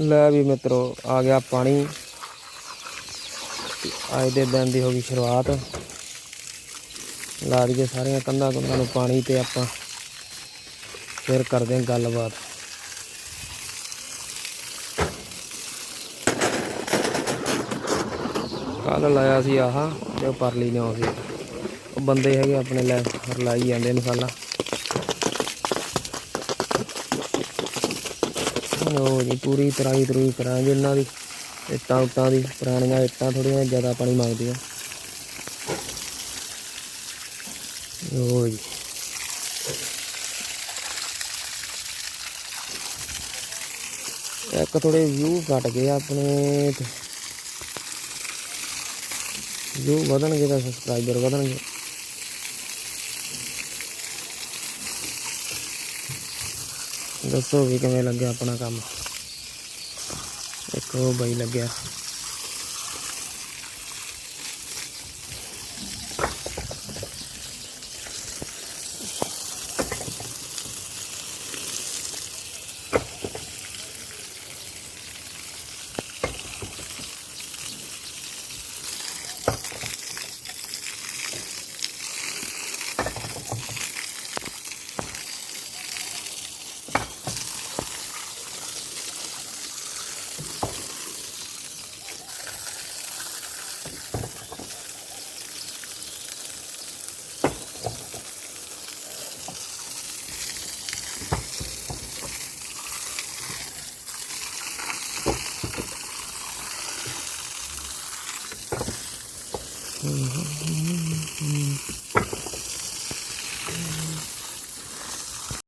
ਲੈ ਵੀ ਮਿੱਤਰੋ, ਆ ਗਿਆ ਪਾਣੀ। ਅੱਜ ਦੇ ਦਿਨ ਦੀ ਹੋ ਗਈ ਸ਼ੁਰੂਆਤ। ਲਾ ਦਈਏ ਸਾਰੀਆਂ ਕੰਧਾਂ ਕੁੰਧਾਂ ਨੂੰ ਪਾਣੀ ਤੇ ਆਪਾਂ ਫਿਰ ਕਰਦੇ ਹਾਂ ਗੱਲਬਾਤ। ਕੱਲ ਲਾਇਆ ਸੀ ਆਹ ਤੇ ਉਹ ਪਰਲੀ ਨੇ ਸੀ। ਉਹ ਬੰਦੇ ਹੈਗੇ ਆਪਣੇ ਲੈ ਲਾਈ ਜਾਂਦੇ ਮਸਾਲਾ ਲੋ ਜੀ ਪੂਰੀ ਤਰਾਈ ਤਰੂਈ ਕਰਾਂਗੇ ਇਹਨਾਂ ਦੀ। ਇੱਟਾਂ ਉੱਟਾਂ ਦੀ, ਪੁਰਾਣੀਆਂ ਇੱਟਾਂ ਥੋੜੀਆਂ ਜ਼ਿਆਦਾ ਪਾਣੀ ਮੰਗਦੀਆਂ ਲੋ ਜੀ। ਇੱਕ ਥੋੜੇ ਵਿਊ ਘਟ ਗਏ ਆਪਣੇ ਤੇ। ਵਿਊ ਵਧਣਗੇ ਤਾਂ ਸਬਸਕ੍ਰਾਈਬਰ ਵਧਣਗੇ। ਦੱਸੋ ਵੀ ਕਿਵੇਂ ਲੱਗਿਆ ਆਪਣਾ ਕੰਮ? ਇੱਕ ਉਹ ਬਈ ਲੱਗਿਆ। 嗯嗯嗯嗯。